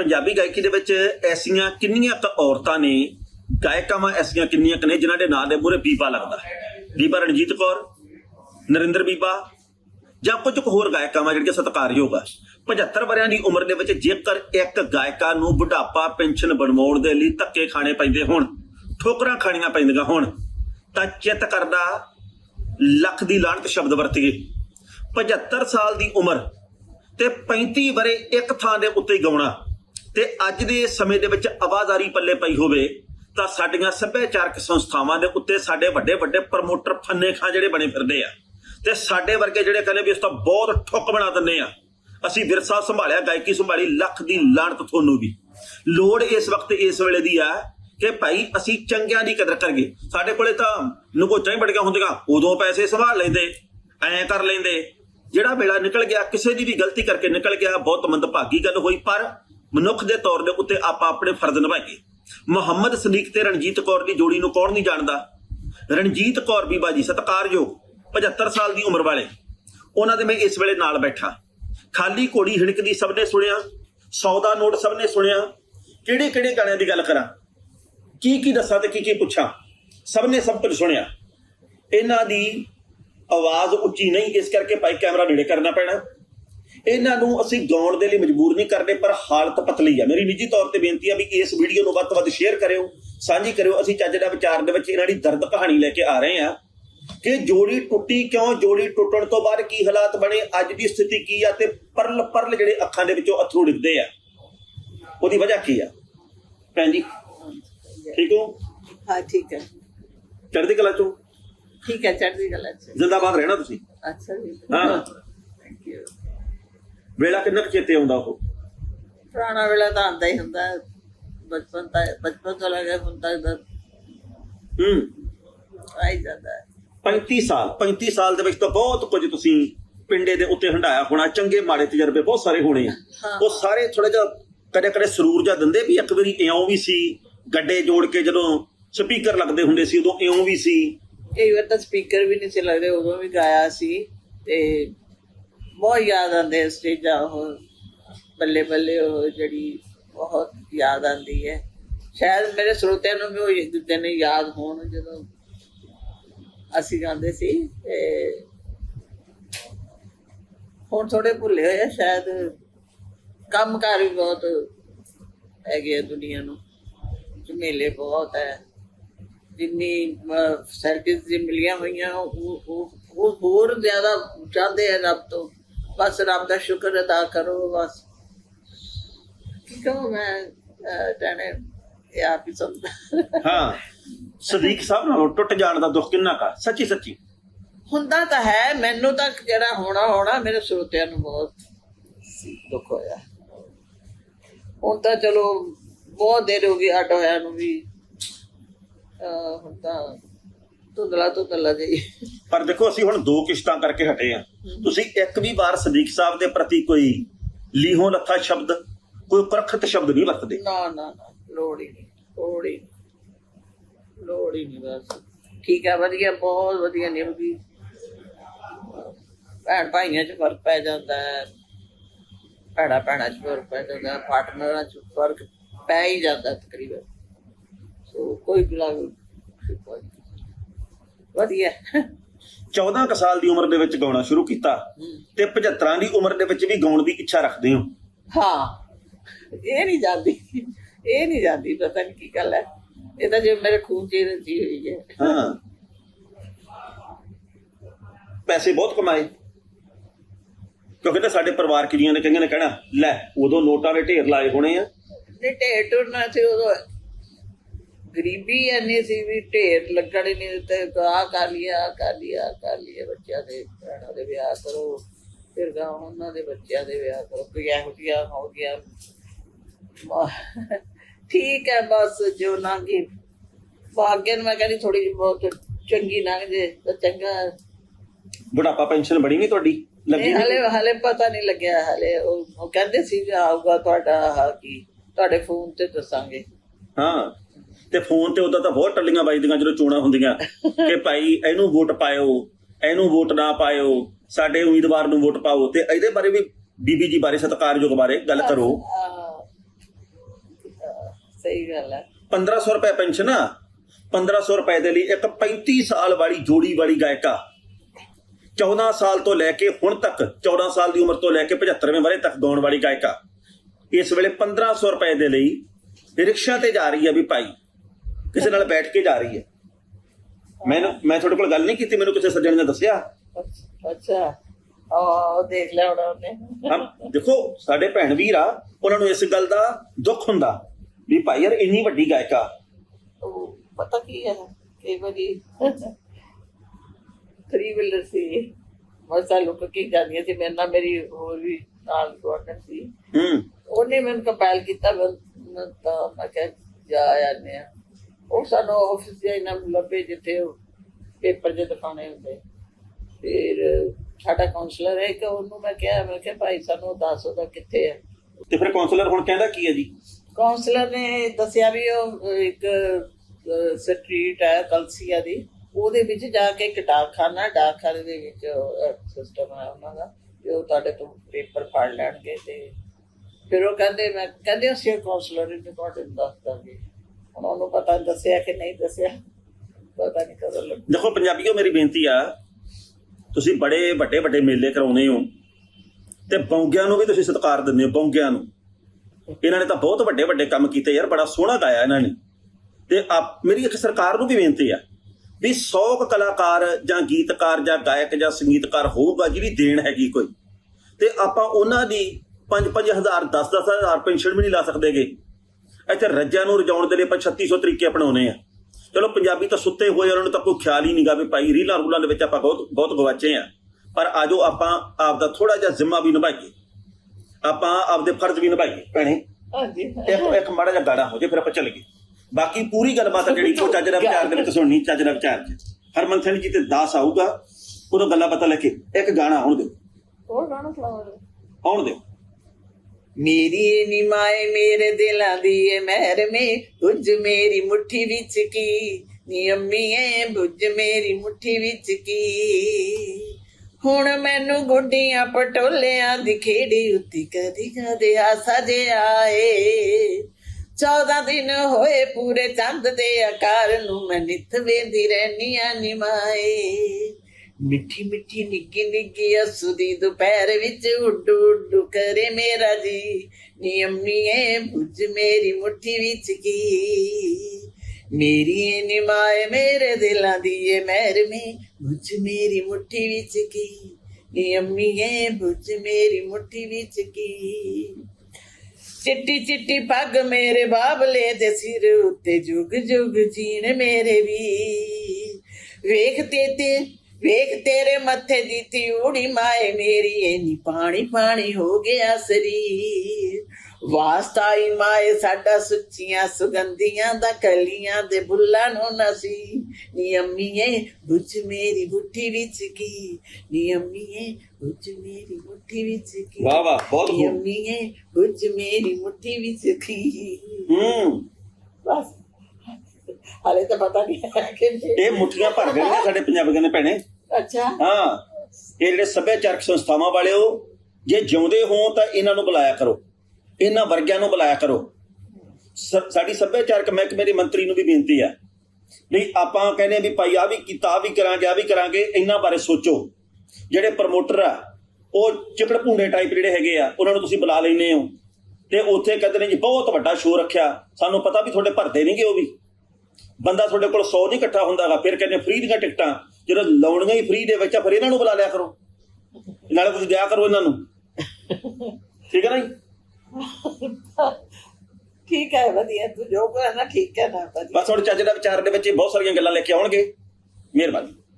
ਪੰਜਾਬੀ ਗਾਇਕੀ ਦੇ ਵਿੱਚ ਐਸੀਆਂ ਕਿੰਨੀਆਂ ਕੁ ਔਰਤਾਂ ਨੇ, ਗਾਇਕਾਵਾਂ ਐਸੀਆਂ ਕਿੰਨੀਆਂ ਕੁ ਨੇ ਜਿਨ੍ਹਾਂ ਦੇ ਨਾਂ ਦੇ ਮੂਹਰੇ ਬੀਬਾ ਲੱਗਦਾ। ਬੀਬਾ ਰਣਜੀਤ ਕੌਰ, ਨਰਿੰਦਰ ਬੀਬਾ ਜਾਂ ਕੁਝ ਕੁ ਹੋਰ ਗਾਇਕਾਵਾਂ ਜਿਹੜੀਆਂ ਸਤਿਕਾਰਯੋਗ ਆ। 75 ਵਰਿਆਂ ਦੀ ਉਮਰ ਦੇ ਵਿੱਚ ਜੇਕਰ ਇੱਕ ਗਾਇਕਾ ਨੂੰ ਬੁਢਾਪਾ, ਪੈਨਸ਼ਨ ਬਣਵਾਉਣ ਦੇ ਲਈ ਧੱਕੇ ਖਾਣੇ ਪੈਂਦੇ ਹੋਣ, ਠੋਕਰਾਂ ਖਾਣੀਆਂ ਪੈਂਦੀਆਂ ਹੋਣ, ਤਾਂ ਚਿੱਤ ਕਰਦਾ ਲੱਖ ਦੀ ਲਾਹਨਤ ਸ਼ਬਦ ਵਰਤੀਏ। 75 ਸਾਲ ਦੀ ਉਮਰ ਤੇ 35 ਵਰੇ ਇੱਕ ਥਾਂ ਦੇ ਉੱਤੇ ਗਾਉਣਾ ਤੇ ਅੱਜ ਦੇ ਸਮੇਂ ਦੇ ਵਿੱਚ ਆਵਾਜ਼ਾਰੀ ਪੱਲੇ ਪਈ ਹੋਵੇ, ਤਾਂ ਸਾਡੀਆਂ ਸੱਭਿਆਚਾਰਕ ਸੰਸਥਾਵਾਂ ਦੇ ਉੱਤੇ ਸਾਡੇ ਵੱਡੇ ਵੱਡੇ ਪ੍ਰਮੋਟਰ ਫੰਨੇ ਖਾਂ ਜਿਹੜੇ ਬਣੇ ਫਿਰਦੇ ਆ, ਤੇ ਸਾਡੇ ਵਰਗੇ ਜਿਹੜੇ ਕਹਿੰਦੇ ਵੀ ਇਸ ਤਾਂ ਬਹੁਤ ਠੁੱਕ ਬਣਾ ਦਿੰਨੇ ਆ, ਅਸੀਂ ਵਿਰਸਾ ਸੰਭਾਲਿਆ, ਗਾਇਕੀ ਸੰਭਾਲੀ, ਲੱਖ ਦੀ ਲਾਹਨਤ ਤੁਹਾਨੂੰ ਵੀ। ਲੋੜ ਇਸ ਵਕਤ ਇਸ ਵੇਲੇ ਦੀ ਆ ਕਿ ਭਾਈ ਅਸੀਂ ਚੰਗਿਆਂ ਦੀ ਕਦਰ ਕਰੀਏ। ਸਾਡੇ ਕੋਲੇ ਤਾਂ ਨਗੋਚਾਂ ਹੀ ਬੜੀਆਂ ਹੁੰਦੀਆਂ, ਉਦੋਂ ਪੈਸੇ ਸੰਭਾਲ ਲੈਂਦੇ, ਐਂ ਕਰ ਲੈਂਦੇ। ਜਿਹੜਾ ਵੇਲਾ ਨਿਕਲ ਗਿਆ, ਕਿਸੇ ਦੀ ਵੀ ਗਲਤੀ ਕਰਕੇ ਨਿਕਲ ਗਿਆ, ਬਹੁਤ ਮੰਦਭਾਗੀ ਗੱਲ ਹੋਈ, ਪਰ ਮਨੁੱਖ ਦੇ ਤੌਰ ਦੇ ਉੱਤੇ ਆਪਾਂ ਆਪਣੇ ਫਰਜ਼ ਨਿਭਾਈਏ। ਮੁਹੰਮਦ ਸਦੀਕ ਤੇ ਰਣਜੀਤ ਕੌਰ ਦੀ ਜੋੜੀ ਨੂੰ ਕੌਣ ਨਹੀਂ ਜਾਣਦਾ? ਰਣਜੀਤ ਕੌਰ ਬੀਬਾ ਜੀ ਸਤਿਕਾਰਯੋਗ 75 ਸਾਲ ਦੀ ਉਮਰ ਵਾਲੇ। ਉਹਨਾਂ ਦੇ ਮੈਂ ਇਸ ਵੇਲੇ ਨਾਲ ਬੈਠਾ। ਖਾਲੀ ਘੋੜੀ ਹਿਣਕਦੀ ਸਭ ਨੇ ਸੁਣਿਆ 100 ਦਾ ਨੋਟ ਸਭ ਨੇ ਸੁਣਿਆ। ਕਿਹੜੇ ਕਿਹੜੇ ਗਾਣਿਆਂ ਦੀ ਗੱਲ ਕਰਾਂ? ਕੀ ਕੀ ਦੱਸਾਂ ਤੇ ਕੀ ਕੀ ਪੁੱਛਾਂ? ਸਭ ਨੇ ਸਭ ਕੁਝ ਸੁਣਿਆ। ਇਹਨਾਂ ਦੀ ਆਵਾਜ਼ ਉੱਚੀ ਨਹੀਂ, ਇਸ ਕਰਕੇ ਭਾਈ ਕੈਮਰਾ ਨੇੜੇ ਕਰਨਾ ਪੈਣਾ। ਇਹਨਾਂ ਨੂੰ ਅਸੀਂ ਗਾਉਣ ਦੇ ਲਈ ਮਜਬੂਰ ਨਹੀਂ ਕਰਦੇ ਪਰ ਹਾਲਤ ਪਤਲੀ ਆ। ਮੇਰੀ ਨਿੱਜੀ ਤੌਰ ਤੇ ਬੇਨਤੀ ਆ ਵੀ ਇਸ ਵੀਡੀਓ ਨੂੰ ਵੱਧ ਤੋਂ ਵੱਧ ਸ਼ੇਅਰ ਕਰਿਓ ਸਾਂਝੀ ਕਰਿਓ। ਅਸੀਂ ਚੱਜ ਦਾ ਵਿਚਾਰ ਦੇ ਵਿੱਚ ਇਹਨਾਂ ਦੀ ਦਰਦ ਕਹਾਣੀ ਲੈ ਕੇ ਆ ਰਹੇ ਆ ਕਿ ਜੋੜੀ ਟੁੱਟੀ ਕਿਉਂ? ਜੋੜੀ ਟੁੱਟਣ ਤੋਂ ਬਾਅਦ ਕੀ ਹਾਲਾਤ ਬਣੇ? ਅੱਜ ਦੀ ਸਥਿਤੀ ਕੀ ਆ? ਤੇ ਪਰਲ ਪਰਲ ਜਿਹੜੇ ਅੱਖਾਂ ਦੇ ਵਿੱਚੋਂ ਅਥਰੂ ਡਿੱਗਦੇ ਆ। ਉਹਦੀ ਵਜ੍ਹਾ ਕੀ ਆ? ਭੈਣ ਜੀ ਠੀਕ ਹੋ? ਹਾਂ ਠੀਕ ਹੈ। ਚੜ੍ਹਦੀ ਕਲਾ ਚੋਂ? ਠੀਕ ਹੈ ਚੜ੍ਹਦੀ ਕਲਾ ਚ। ਜ਼ਿੰਦਾਬਾਦ ਰਹਿਣਾ ਤੁਸੀਂ। ਅੱਛਾ ਜੀ। ਹਾਂ। ਥੈਂਕ ਯੂ ਵੇਲਾ ਕਿੰਨਾ ਕੁ ਚੇਤੇ ਆਉਂਦਾ ਉਹ? ਪੁਰਾਣਾ ਵੇਲਾ ਤਾਂ ਆਉਂਦਾ ਹੀ ਹੁੰਦਾ। ਹੈ। ਬਚਪਨ ਤਾਂ ਬਚਪਨ ਤੋਂ ਲੈ ਕੇ ਹੁਣ ਤੱਕ ਦਾ ਹੂੰ। ਆਈ ਜਾਂਦਾ। ਹੈ 35 ਸਾਲ 35 ਸਾਲ ਦੇ ਵਿੱਚ ਤਾਂ ਬਹੁਤ ਕੁਝ ਤੁਸੀਂ ਪਿੰਡੇ ਦੇ ਉੱਤੇ ਹੰਡਾਇਆ ਹੋਣਾ ਚੰਗੇ ਮਾੜੇ ਤਜਰਬੇ ਬਹੁਤ ਸਾਰੇ ਹੋਣੇ ਆ। ਹਾਂ। ਉਹ ਸਾਰੇ ਥੋੜਾ ਜਿਹਾ ਕਦੇ ਕਦੇ ਸਰੂਰ ਜਾਂ ਦਿੰਦੇ ਵੀ ਇੱਕ ਵਾਰੀ ਇਉਂ ਵੀ ਸੀ ਗੱਡੇ ਜੋੜ ਕੇ ਜਦੋਂ ਸਪੀਕਰ ਲੱਗਦੇ ਹੁੰਦੇ ਸੀ ਉਦੋਂ ਇਉਂ ਵੀ ਸੀ। ਕਈ ਵਾਰ ਤਾਂ ਸਪੀਕਰ ਵੀ ਨਹੀਂ ਸੀ ਲੱਗਦੇ ਉਦੋਂ ਵੀ ਗਾਇਆ ਸੀ ਤੇ ਬਹੁਤ ਯਾਦ ਆਉਂਦੇ ਸਟੇਜਾਂ ਉਹ ਬੱਲੇ ਬੱਲੇ ਉਹ ਜਿਹੜੀ ਬਹੁਤ ਯਾਦ ਆਉਂਦੀ ਹੈ। ਸ਼ਾਇਦ ਮੇਰੇ ਸਰੋਤਿਆਂ ਨੂੰ ਵੀ ਉਹ ਇੱਕ ਦੂਜੇ ਦਿਨ ਯਾਦ ਹੋਣ ਜਦੋਂ ਅਸੀਂ ਗਾਉਂਦੇ ਸੀ, ਤੇ ਹੁਣ ਥੋੜੇ ਭੁੱਲੇ ਹੋਏ ਆ, ਸ਼ਾਇਦ ਕੰਮ ਕੰਮਕਾਰ ਵੀ ਬਹੁਤ ਹੈਗੇ ਆ ਦੁਨੀਆ ਨੂੰ। ਝਮੇਲੇ ਬਹੁਤ ਹੈ। ਜਿੰਨੀ ਸਰਵਿਸ ਮਿਲੀਆਂ ਹੋਈਆਂ ਉਹ ਉਹ ਹੋਰ ਜ਼ਿਆਦਾ ਚਾਹੁੰਦੇ ਆ ਰੱਬ ਤੋਂ। ਬਸ ਰੱਬ ਦਾ ਸ਼ੁਕਰ ਅਦਾ ਕਰੋ ਬਸ। ਕੀ ਕਹਾਂ ਮੈਂ ਜਾਣੇ ਇਹ ਆਪ ਹੀ ਸਮਝਦਾ। ਹਾਂ ਸਦੀਕ ਸਾਹਿਬ ਨਾਲੋਂ ਟੁੱਟ ਜਾਣ ਦਾ ਦੁੱਖ ਕਿੰਨਾ ਕਾ ਸੱਚੀ ਸੱਚੀ। ਹੁੰਦਾ ਤਾਂ ਹੈ ਮੈਨੂੰ ਤਾਂ ਜਿਹੜਾ ਹੋਣਾ ਹੋਣਾ ਮੇਰੇ ਸਰੋਤਿਆਂ ਨੂੰ ਬਹੁਤ ਦੁੱਖ ਹੋਇਆ। ਹੁਣ ਤਾਂ ਚਲੋ ਬਹੁਤ ਦੇਰ ਹੋ ਗਈ ਅੱਡ ਹੋਇਆ ਨੂੰ ਵੀ ਹੁਣ ਤਾਂ ਧੁੰਦਲਾ ਧੁੰਦਲਾ ਜਿਹੀ ਪਰ ਦੇਖੋ ਅਸੀਂ ਹੁਣ ਦੋ ਕਿਸ਼ਤਾਂ ਕਰਕੇ ਹਟੇ ਆ। ਤੁਸੀਂ ਇੱਕ ਵੀ ਵਾਰ ਸਦੀਕ ਸਾਹਿਬ ਦੇ ਪ੍ਰਤੀ ਕੋਈ ਲੀਹੋਂ ਲੱਥਾ ਸ਼ਬਦ, ਕੋਈ ਪ੍ਰਖਤ ਸ਼ਬਦ ਨਹੀਂ ਵਰਤਦੇ। ਨਾ ਨਾ ਲੋੜ ਹੀ ਨਹੀਂ, ਲੋੜ ਹੀ ਲੋੜ ਹੀ ਨਹੀਂ ਬਸ। ਠੀਕ ਹੈ ਵਧੀਆ, ਬਹੁਤ ਵਧੀਆ ਨਿਭ ਗਈ ਭੈਣ ਭਾਈਆਂ ਚ ਫ਼ਰਕ ਪੈ ਜਾਂਦਾ ਹੈ। ਭੈਣਾ ਭੈਣਾ ਚ ਫ਼ਰਕ ਪੈ ਜਾਂਦਾ ਪਾਰਟਨਰਾਂ ਚ ਫ਼ਰਕ ਪੈ ਹੀ ਜਾਂਦਾ ਤਕਰੀਬਨ। ਸੋ ਕੋਈ ਬਿਲਾ ਵਧੀਆ। 14 ਕੁ ਸਾਲ ਦੀ ਉਮਰ ਦੇ ਵਿੱਚ ਗਾਉਣਾ ਸ਼ੁਰੂ ਕੀਤਾ ਤੇ 75 ਦੀ ਉਮਰ ਦੇ ਵਿੱਚ ਵੀ ਗਾਉਣ ਦੀ ਇੱਛਾ ਰੱਖਦੇ ਹੋ? ਹਾਂ। ਇਹ ਨਹੀਂ ਜਾਂਦੀ। ਇਹ ਨਹੀਂ ਜਾਂਦੀ ਪਤਾ ਨਹੀਂ ਕੀ ਗੱਲ ਹੈ। ਇਹ ਤਾਂ ਜੇ ਮੇਰੇ ਖੂਨ ਚ ਹੀ ਰਚੀ ਹੋਈ ਹੈ। ਹਾਂ। ਪੈਸੇ ਬਹੁਤ ਕਮਾਏ। ਕਿਉਂਕਿ ਨਾ ਸਾਡੇ ਪਰਿਵਾਰ ਕਿਰੀਆਂ ਨੇ ਕਈਆਂ ਨੇ ਕਹਿਣਾ ਲੈ ਉਦੋਂ ਨੋਟਾਂ ਦੇ ਢੇਰ ਲਾਏ ਹੋਣੇ ਆ। ਨੇ ਢੇਰ ਟੁਰਨਾ ਸੀ ਉਦੋਂ ਗਰੀਬੀ ਇੰਨੀ ਸੀ ਵੀ ਢੇਰ ਲੱਗਣ ਹੀ ਨਹੀਂ ਦਿੱਤੇ ਆ ਕਰ ਲਿਆ ਆਹ ਕਰ ਲਿਆ ਆਹ ਕਰ ਲਿਆ ਬੱਚਿਆਂ ਦੇ ਭੈਣਾਂ ਦੇ ਵਿਆਹ ਕਰੋ। ਫਿਰ ਗਾ ਉਹਨਾਂ ਦੇ ਬੱਚਿਆਂ ਦੇ ਵਿਆਹ ਕਰੋ ਕੋਈ ਇਹੋ ਜਿਹਾ ਹੋ ਗਿਆ ਠੀਕ ਹੈ ਬਸ ਜੋ ਲੰਘੀ। ਭਾਗਨ ਮੈਂ ਕਹਿੰਦੀ ਥੋੜੀ ਜਿਹੀ ਬਹੁਤ ਚੰਗੀ ਲੰਘ ਜੇ ਤਾਂ ਚੰਗਾ। ਹੈ। ਬੁਢਾਪਾ ਪੈਨਸ਼ਨ ਬੜੀ ਨਹੀਂ ਤੁਹਾਡੀ? ਲੱਗੀ ਨੀ? ਹਲੇ ਹਲੇ ਪਤਾ ਨਹੀਂ ਲੱਗਿਆ ਹਲੇ ਉਹ ਕਹਿੰਦੇ ਸੀ ਆਊਗਾ ਤੁਹਾਡਾ ਆਹ ਕੀ ਤੁਹਾਡੇ ਫੋਨ ਤੇ ਦੱਸਾਂਗੇ। ਹਾਂ। ਤੇ ਫੋਨ ਤੇ ਉਦੋਂ ਤਾਂ ਬਹੁਤ ਟੱਲੀਆਂ ਵੱਜਦੀਆਂ ਜਦੋਂ ਚੋਣਾਂ ਹੁੰਦੀਆਂ ਕਿ ਭਾਈ ਇਹਨੂੰ ਵੋਟ ਪਾਇਓ ਇਹਨੂੰ ਵੋਟ ਨਾ ਪਾਇਓ ਸਾਡੇ ਉਮੀਦਵਾਰ ਨੂੰ ਵੋਟ ਪਾਓ ਤੇ ਇਹਦੇ ਬਾਰੇ ਵੀ ਬੀਬੀ ਜੀ ਬਾਰੇ ਸਤਿਕਾਰਯੋਗ ਬਾਰੇ ਗੱਲ ਕਰੋ। ਸਹੀ ਗੱਲ ਹੈ। 1500 ਰੁਪਏ ਪੈਨਸ਼ਨ ਆ। 1500 ਰੁਪਏ ਦੇ ਲਈ ਇੱਕ 35 ਸਾਲ ਵਾਲੀ ਜੋੜੀ ਵਾਲੀ ਗਾਇਕਾ। 14 ਸਾਲ ਤੋਂ ਲੈ ਕੇ ਹੁਣ ਤੱਕ 14 ਸਾਲ ਦੀ ਉਮਰ ਤੋਂ ਲੈ ਕੇ 75ਵੇਂ ਵਰੇ ਤੱਕ ਗਾਉਣ ਵਾਲੀ ਗਾਇਕਾ। ਇਸ ਵੇਲੇ 1500 ਰੁਪਏ ਦੇ ਲਈ ਰਿਕਸ਼ਾ ਤੇ ਜਾ ਰਹੀ ਹੈ ਵੀ ਭਾਈ। ਕਿਸੇ ਨਾਲ ਬੈਠ ਕੇ ਜਾ ਰਹੀ ਹੈ। ਮੈਨੂੰ ਮੈਂ ਤੁਹਾਡੇ ਕੋਲ ਗੱਲ ਨਹੀਂ ਕੀਤੀ ਮੈਨੂੰ ਕਿਸੇ ਸੱਜਣ ਨੇ ਦੱਸਿਆ। ਅੱਛਾ ਉਹ ਦੇਖ ਲਿਆ ਉਹਨਾਂ। ਨੇ ਹਮ ਦੇਖੋ ਸਾਡੇ ਭੈਣ ਵੀਰ ਆ ਉਹਨਾਂ ਨੂੰ ਇਸ ਗੱਲ ਦਾ ਦੁੱਖ ਹੁੰਦਾ ਵੀ ਭਾਈ ਯਾਰ ਇੰਨੀ ਵੱਡੀ ਗਾਇਕਾ। ਉਹ ਪਤਾ ਕੀ ਹੈ ਕਈ ਵਾਰੀ ਥਰੀ ਵੀਲਰ ਸੀ। ਮਸਾ ਲੋਕ ਕੀ ਜਾਂਦੀਆਂ ਸੀ ਮੇਰੇ ਨਾਲ ਮੇਰੀ ਹੋਰ ਵੀ ਨਾਲ ਗਵਰਨਰ ਸੀ। ਹੂੰ ਉਹਨੇ ਮੈਨੂੰ ਕੰਪੈਲ ਕੀਤਾ ਮੈਂ ਮੈਂ ਤਾਂ ਮੈਂ ਕਿਹਾ ਜਾ ਆਨੇ ਆ ਉਹ ਸਾਨੂੰ ਆਫਿਸ ਦੇ ਇਹਨਾਂ ਨੂੰ ਲੱਭੇ ਜਿੱਥੇ ਪੇਪਰ ਜੇ ਦਿਖਾਣੇ ਹੁੰਦੇ। ਫਿਰ ਸਾਡਾ ਕਾਉਂਸਲਰ ਹੈ ਕਿ ਉਹਨੂੰ ਮੈਂ ਕਿਹਾ ਮੈਂ ਕਿਹਾ ਭਾਈ ਸਾਨੂੰ ਦੱਸ ਉਹਦਾ ਕਿੱਥੇ ਹੈ। ਤੇ ਫਿਰ ਕਾਉਂਸਲਰ ਹੁਣ ਕਹਿੰਦਾ ਕੀ ਹੈ ਜੀ? ਕਾਉਂਸਲਰ ਨੇ ਦੱਸਿਆ ਵੀ ਉਹ ਇੱਕ ਸਟਰੀਟ ਹੈ ਕਲਸੀਆ ਦੀ। ਉਹਦੇ ਵਿੱਚ ਜਾ ਕੇ ਇੱਕ ਡਾਕਖਾਨਾ ਡਾਕਖਾਨੇ ਦੇ ਵਿੱਚ ਸਿਸਟਮ ਹੈ ਉਹਨਾਂ ਦਾ ਤੇ ਉਹ ਤੁਹਾਡੇ ਤੋਂ ਪੇਪਰ ਫੜ ਲੈਣਗੇ ਤੇ ਫਿਰ ਉਹ ਕਹਿੰਦੇ ਮੈਂ ਕਹਿੰਦੇ ਅਸੀਂ ਕਾਉਂਸਲਰ ਨੂੰ ਤੁਹਾਡੇ ਨੂੰ ਦੱਸ ਦਾਂਗੇ। ਹੁਣ ਉਹਨੂੰ ਪਤਾ ਨੀ ਦੱਸਿਆ ਕਿ ਨਹੀਂ ਦੱਸਿਆ, ਪਤਾ ਨਹੀਂ ਕਦੋਂ ਲੱਗ ਦੇਖੋ ਪੰਜਾਬੀਓ, ਮੇਰੀ ਬੇਨਤੀ ਆ, ਤੁਸੀਂ ਬੜੇ ਵੱਡੇ ਵੱਡੇ ਮੇਲੇ ਕਰਾਉਨੇ ਹੋ ਤੇ ਬੌਂਗਿਆਂ ਨੂੰ ਵੀ ਤੁਸੀਂ ਸਤਿਕਾਰ ਦਿੰਦੇ ਹੋ, ਬੌਂਗਿਆਂ ਨੂੰ। ਇਹਨਾਂ ਨੇ ਤਾਂ ਬਹੁਤ ਵੱਡੇ ਵੱਡੇ ਕੰਮ ਕੀਤੇ ਯਾਰ, ਬੜਾ ਸੋਹਣਾ ਗਾਇਆ ਇਹਨਾਂ ਨੇ। ਤੇ ਆਪ, ਮੇਰੀ ਇੱਕ ਸਰਕਾਰ ਨੂੰ ਵੀ ਬੇਨਤੀ ਆ ਵੀ 100 ਕੁ ਕਲਾਕਾਰ ਜਾਂ ਗੀਤਕਾਰ ਜਾਂ ਗਾਇਕ ਜਾਂ ਸੰਗੀਤਕਾਰ ਹੋਊਗਾ ਜਿਹੜੀ ਦੇਣ ਹੈਗੀ ਕੋਈ, ਤੇ ਆਪਾਂ ਉਹਨਾਂ ਦੀ 5-5000 10-10000 ਪੈਨਸ਼ਨ ਵੀ ਨਹੀਂ ਲਾ ਸਕਦੇਗੇ। ਇੱਥੇ ਰੱਜਿਆਂ ਨੂੰ ਰਜਾਉਣ ਦੇ ਲਈ ਆਪਾਂ 3600 ਤਰੀਕੇ ਅਪਣਾਉਨੇ ਆ ਚਲੋ ਪੰਜਾਬੀ ਤਾਂ ਸੁੱਤੇ ਹੋਏ ਉਹਨਾਂ ਨੂੰ ਤਾਂ ਕੋਈ ਖਿਆਲ ਹੀ ਨਹੀਂਗਾ ਵੀ ਭਾਈ ਰੀਲਾਂ ਰੂਲਾਂ ਦੇ ਵਿੱਚ ਆਪਾਂ ਬਹੁਤ ਬਹੁਤ ਗਵਾਚੇ ਆ ਪਰ ਆਜੋ ਆਪਾਂ ਆਪ ਦਾ ਥੋੜਾ ਜਿਹਾ ਜ਼ਿੰਮਾ ਵੀ ਨਿਭਾਈਏ। ਆਪਾਂ ਆਪਦੇ ਫਰਜ਼ ਵੀ ਨਿਭਾਈਏ ਭੈਣੇ। ਹਾਂਜੀ। ਇੱਕ ਇੱਕ ਮਾੜਾ ਜਿਹਾ ਗਾੜਾ ਹੋ ਜੇ ਫਿਰ ਆਪਾਂ ਚੱਲ ਗਏ ਬਾਕੀ ਪੂਰੀ ਗੱਲਬਾਤ ਜਿਹੜੀ ਉਹ ਚੱਜ ਦਾ ਵਿਚਾਰ ਦੇ ਵਿੱਚ ਸੁਣਨੀ ਚੱਜ ਦਾ ਵਿਚਾਰ ਚ। ਹਰਮਨ ਸਿੰਘ ਜੀ ਤੇ ਦਾਸ ਆਊਗਾ ਉਦੋਂ ਗੱਲਾਂ ਪਤਾ ਲੈ ਕੇ ਇੱਕ ਗਾਣਾ ਆਉਣ ਦਿਓ। ਹੋਰ ਗਾਣਾ ਸੁਣਾਓ ਆਉਣ ਦਿਓ। ਮੇਰੀ ਨਿਮਾਏ ਮੇਰੇ ਦਿਲਾਂ ਦੀ ਏ ਮਹਿਰ ਮੇ ਬੁੱਝ ਮੇਰੀ ਮੁੱਠੀ ਵਿੱਚ ਕੀ? ਨੀ ਅੰਮੀਏ ਬੁੱਝ ਮੇਰੀ ਮੁੱਠੀ ਵਿੱਚ ਕੀ? ਹੁਣ ਮੈਨੂੰ ਗੁੱਡੀਆਂ ਪਟੋਲਿਆਂ ਦੀ ਖੇੜੀ ਉੱਤੀ ਕਦੀ ਕਦੇ ਆਸਾ ਜੇ ਆਏ। 14 ਦਿਨ ਹੋਏ ਪੂਰੇ ਚੰਦ ਦੇ ਆਕਾਰ ਨੂੰ ਮੈਂ ਨਿਤ ਵੇਂਦੀ ਰਹਿਨੀ ਆ ਨਿਮਾਏ ਮਿੱਠੀ ਮਿੱਠੀ ਨਿੱਗੀ ਨਿੱਗੀ ਅਸੁਦੀ ਦੁਪਹਿਰ ਵਿੱਚ ਉੱਡੂ ਉੱਡੂ ਕਰੇ ਮੇਰਾ ਜੀ। ਨਿਯਮਨੀਏ ਬੁੱਝ ਮੇਰੀ ਮੁੱਠੀ ਵਿੱਚ ਕੀ? ਮੇਰੀ ਨਿਮਾਏ ਮੇਰੇ ਦਿਲਾਂ ਦੀ ਏ ਮਹਿਰ ਮੇ ਬੁੱਝ ਮੇਰੀ ਮੁੱਠੀ ਵਿੱਚ ਕੀ? ਨਿਯਮਨੀਏ ਬੁੱਝ ਮੇਰੀ ਮੁੱਠੀ ਵਿੱਚ ਕੀ? ਚਿੱਟੀ ਚਿੱਟੀ ਪੱਗ ਮੇਰੇ ਬਾਬਲੇ ਦੇ ਸਿਰ ਉੱਤੇ ਜੁਗ ਜੁਗ ਜੀਣ ਮੇਰੇ ਵੀ। ਵੇਖਤੇ ਤੇ ਵੇਖ ਤੇਰੇ ਮੱਥੇ ਦੀ ਤਿਉੜੀ ਮਾਏ ਮੇਰੀ ਐਨੀ ਪਾਣੀ ਪਾਣੀ ਹੋ ਗਿਆ ਸਰੀਰ। ਵਾਸਤਾ ਹੀ ਮਾਏ ਸਾਡਾ ਸੁੱਚੀਆਂ ਸੁਗੰਧੀਆਂ ਦਾ ਕਲੀਆਂ ਦੇ ਬੁੱਲਾਂ ਨੂੰ ਨਸੀ ਨੀ ਅੰਮੀਏ ਬੁੱਝ ਮੇਰੀ ਮੁੱਠੀ ਵਿੱਚ ਕੀ? ਨੀ ਅੰਮੀਏ ਬੁੱਝ ਮੇਰੀ ਮੁੱਠੀ ਵਿੱਚ ਕੀ? ਵਾਹ ਵਾਹ ਬਹੁਤ ਨੀ ਖੂਬ। ਅੰਮੀਏ ਬੁੱਝ ਮੇਰੀ ਮੁੱਠੀ ਵਿੱਚ ਕੀ? ਹੂੰ। ਬਸ। ਹਾਲੇ ਤਾਂ ਪਤਾ ਨਹੀਂ ਹੈ ਕਿ ਇਹ ਮੁੱਠੀਆਂ ਭਰ ਗਈਆਂ ਸਾਡੇ ਪੰਜਾਬੀਆਂ ਦੇ ਭੈਣੇ। ਅੱਛਾ। ਹਾਂ ਇਹ ਜਿਹੜੇ ਸੱਭਿਆਚਾਰਕ ਸੰਸਥਾਵਾਂ ਵਾਲਿਓ ਜੇ ਜਿਉਂਦੇ ਹੋ ਤਾਂ ਇਹਨਾਂ ਨੂੰ ਬੁਲਾਇਆ ਕਰੋ। ਇਹਨਾਂ ਵਰਗਿਆਂ ਨੂੰ ਬੁਲਾਇਆ ਕਰੋ। ਸਾਡੀ ਸੱਭਿਆਚਾਰਕ ਮਹਿਕਮੇ ਦੇ ਮੰਤਰੀ ਨੂੰ ਵੀ ਬੇਨਤੀ ਹੈ। ਨਹੀਂ ਆਪਾਂ ਕਹਿੰਦੇ ਵੀ ਭਾਈ ਆ ਵੀ ਕੀਤਾ ਵੀ ਕਰਾਂਗੇ ਆ ਵੀ ਕਰਾਂਗੇ ਇਹਨਾਂ ਬਾਰੇ ਸੋਚੋ। ਜਿਹੜੇ ਪ੍ਰਮੋਟਰ ਆ ਉਹ ਚਿਕੜ ਭੁੰਡੇ ਟਾਈਪ ਜਿਹੜੇ ਹੈਗੇ ਆ ਉਹਨਾਂ ਨੂੰ ਤੁਸੀਂ ਬੁਲਾ ਲੈਨੇ ਹੋ। ਤੇ ਉੱਥੇ ਕਹਿੰਦੇ ਨੇ ਜੀ ਬਹੁਤ ਵੱਡਾ ਸ਼ੋਅ ਰੱਖਿਆ। ਸਾਨੂੰ ਪਤਾ ਵੀ ਤੁਹਾਡੇ ਭਰਦੇ ਨਹੀਂਗੇ ਉਹ ਵੀ। ਬੰਦਾ ਤੁਹਾਡੇ ਕੋਲ 100 ਨਹੀਂ ਇਕੱਠਾ ਹੁੰਦਾਗਾ ਫਿਰ ਕਹਿੰਦੇ ਫ੍ਰੀ ਦੀਆਂ ਟਿਕਟਾਂ ਜਦੋਂ ਲਾਉਣੀਆਂ ਹੀ ਫ੍ਰੀ ਦੇ ਵਿੱਚ ਆ ਫਿਰ ਇਹਨਾਂ ਨੂੰ ਬੁਲਾ ਲਿਆ ਕਰੋ। ਨਾਲੇ ਤੁਸੀਂ ਦਿਆ ਕਰੋ ਇਹਨਾਂ ਨੂੰ। ਠੀਕ ਹੈ ਨਾ ਜੀ? ਠੀਕ ਹੈ ਵਧੀਆ ਤੂੰ ਜੋ ਕਹਿਣਾ ਠੀਕ ਹੈ ਨਾ ਬਸ ਹੁਣ ਚੱਜ ਦਾ ਵਿਚਾਰ ਦੇ ਵਿੱਚ ਬਹੁਤ ਸਾਰੀਆਂ ਗੱਲਾਂ ਲੈ ਕੇ ਆਉਣਗੇ। ਮਿਹਰਬਾਨੀ।